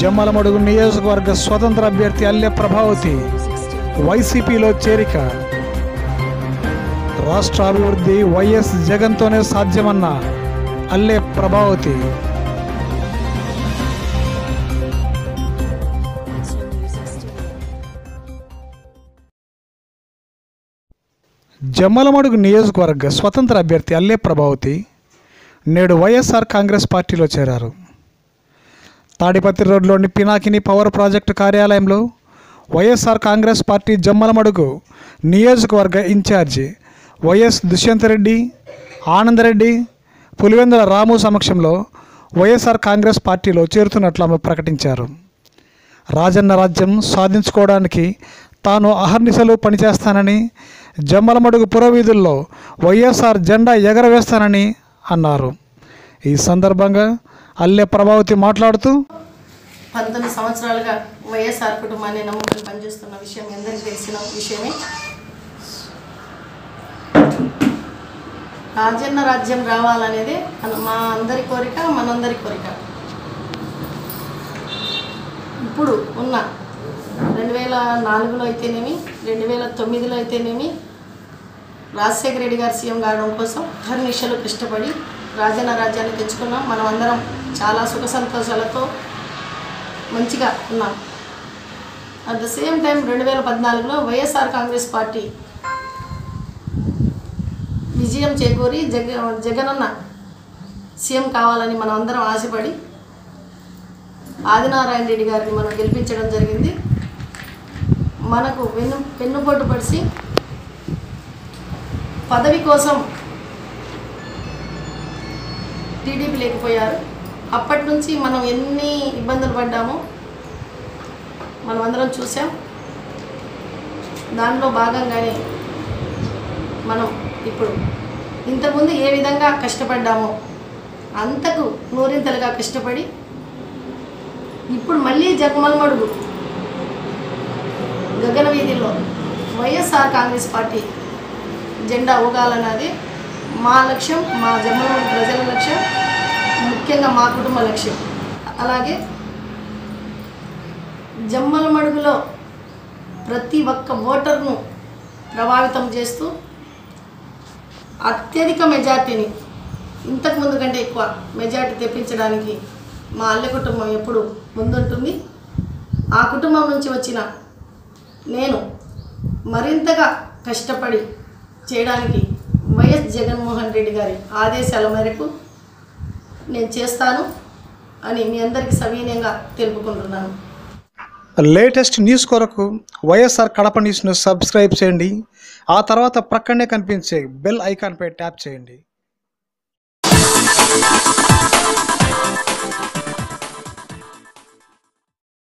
జమ్మలమడుగు నియోజకవర్గ స్వతంత్ర అభ్యర్థి అల్లె ప్రభావతి వైసీపీలో చేరిక. రాష్ట్ర అభివృద్ధి వైఎస్ జగన్తోనే సాధ్యమన్న అల్లె ప్రభావతి. జమ్మలమడుగు నియోజకవర్గ స్వతంత్ర అభ్యర్థి అల్లే ప్రభావతి నేడు వైఎస్ఆర్ కాంగ్రెస్ పార్టీలో చేరారు. తాడిపత్రి రోడ్లోని పినాకిని పవర్ ప్రాజెక్టు కార్యాలయంలో వైఎస్ఆర్ కాంగ్రెస్ పార్టీ జమ్మలమడుగు నియోజకవర్గ in charge YS Dushyant Reddy Anandareddy Pulivendula Ramu సమక్షంలో వైఎస్ఆర్ కాంగ్రెస్ పార్టీలో చేరుతున్నట్లు ఆమె ప్రకటించారు. రాజన్న రాజ్యం సాధించుకోవడానికి తాను అహర్నిశలు పనిచేస్తానని జమ్మలమడుగు పురవీధుల్లో వైఎస్ఆర్ జెండా ఎగరవేస్తానని అన్నారు. ఈ సందర్భంగా అల్లె ప్రభావతి మాట్లాడుతూ పంతొమ్మిది సంవత్సరాలుగా వైఎస్ఆర్ కుటుంబాన్ని నమ్ముకుని పనిచేస్తున్న విషయం మీ తెలిసిన విషయమే? రాజన్న రాజ్యం రావాలనేది మా అందరి కోరిక మనందరి కోరిక. ఇప్పుడు ఉన్న రెండు వేల నాలుగులో అయితేనేమి రెండు వేల తొమ్మిదిలో అయితేనేమి రాజశేఖర రెడ్డి గారు సీఎం కావడం కోసం హర్నిశలు కష్టపడి రాజన్న రాజ్యాన్ని తెచ్చుకున్నాం. మనం అందరం చాలా సుఖ సంతోషాలతో మంచిగా ఉన్నాం. అట్ ద సేమ్ టైం రెండు వేల పద్నాలుగులో వైఎస్ఆర్ కాంగ్రెస్ పార్టీ విజయం చేకూరి జగ జగనన్న సీఎం కావాలని మనం అందరం ఆశపడి ఆదినారాయణ రెడ్డి గారిని మనం గెలిపించడం జరిగింది. మనకు వెన్ను వెన్నుపోటు పడిసి పదవి కోసం టీడీపీ లేకపోయారు. అప్పటి నుంచి మనం ఎన్ని ఇబ్బందులు పడ్డామో మనం అందరం చూసాం. దానిలో భాగంగానే మనం ఇప్పుడు ఇంతకుముందు ఏ విధంగా కష్టపడ్డామో అంతకు నూరింతలుగా కష్టపడి ఇప్పుడు మళ్ళీ జగమల్మడుగు గగన వీధిలో వైఎస్ఆర్ కాంగ్రెస్ పార్టీ జెండా ఊగాలన్నది మా లక్ష్యం మా జమ్మలమడుగు ప్రజల లక్ష్యం. ముఖ్యంగా మా కుటుంబ లక్ష్యం. అలాగే జమ్మల మడుగులో ప్రతి ఒక్క ఓటర్ను ప్రభావితం చేస్తూ అత్యధిక మెజార్టీని ఇంతకు ముందు కంటే ఎక్కువ మెజార్టీ తెప్పించడానికి మా అల్లె కుటుంబం ఎప్పుడు ముందుంటుంది. ఆ కుటుంబం నుంచి వచ్చిన నేను మరింతగా కష్టపడి చేయడానికి వైఎస్ జగన్మోహన్ రెడ్డి గారి ఆదేశాల మేరకు నేను చేస్తాను అని మీ అందరికీ సవినయంగా తెలుపుకుంటున్నాను. లేటెస్ట్ న్యూస్ కొరకు వైఎస్ఆర్ కడప న్యూస్ను సబ్స్క్రైబ్ చేయండి. ఆ తర్వాత ప్రక్కనే కనిపించే బెల్ ఐకాన్పై ట్యాప్ చేయండి.